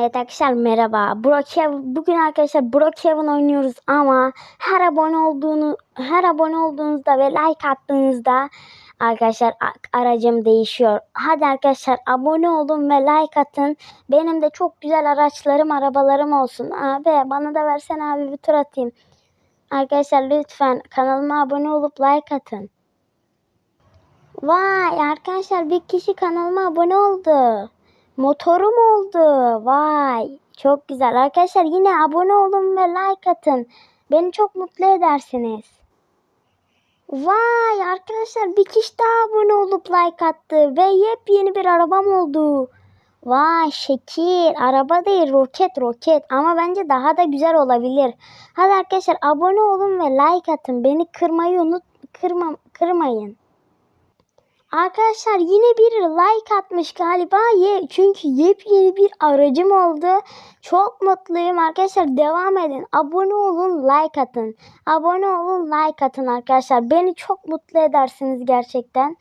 Evet arkadaşlar merhaba. Brookhaven, bugün arkadaşlar Brookhaven oynuyoruz ama her abone olduğunu her abone olduğunuzda ve like attığınızda arkadaşlar aracım değişiyor. Hadi arkadaşlar abone olun ve like atın. Benim de çok güzel araçlarım, arabalarım olsun. Abi bana da versene abi bir tur atayım. Arkadaşlar lütfen kanalıma abone olup like atın. Vay arkadaşlar bir kişi kanalıma abone oldu. Motorum oldu. Vay. Çok güzel. Arkadaşlar yine abone olun ve like atın. Beni çok mutlu edersiniz. Vay arkadaşlar bir kişi daha abone olup like attı ve yepyeni bir arabam oldu. Vay şekil. Araba değil roket roket ama bence daha da güzel olabilir. Hadi arkadaşlar abone olun ve like atın. Beni kırmayı unut kırma, kırmayın. Arkadaşlar yine bir like atmış galiba. Ye, çünkü yepyeni bir aracım oldu. Çok mutluyum arkadaşlar. Devam edin. Abone olun, like atın. Abone olun, like atın arkadaşlar. Beni çok mutlu edersiniz gerçekten.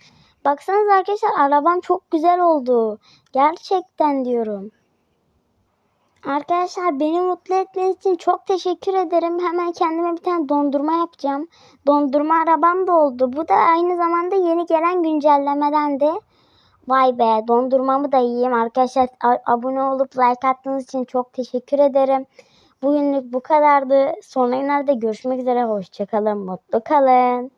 Baksanıza arkadaşlar arabam çok güzel oldu. Gerçekten diyorum. Arkadaşlar beni mutlu ettiğiniz için çok teşekkür ederim. Hemen kendime bir tane dondurma yapacağım. Dondurma arabam da oldu. Bu da aynı zamanda yeni gelen güncellemedendi. Vay be dondurmamı da yiyeyim. Arkadaşlar abone olup like attığınız için çok teşekkür ederim. Bugünlük bu kadardı. Sonraki günlerde görüşmek üzere. Hoşçakalın. Mutlu kalın.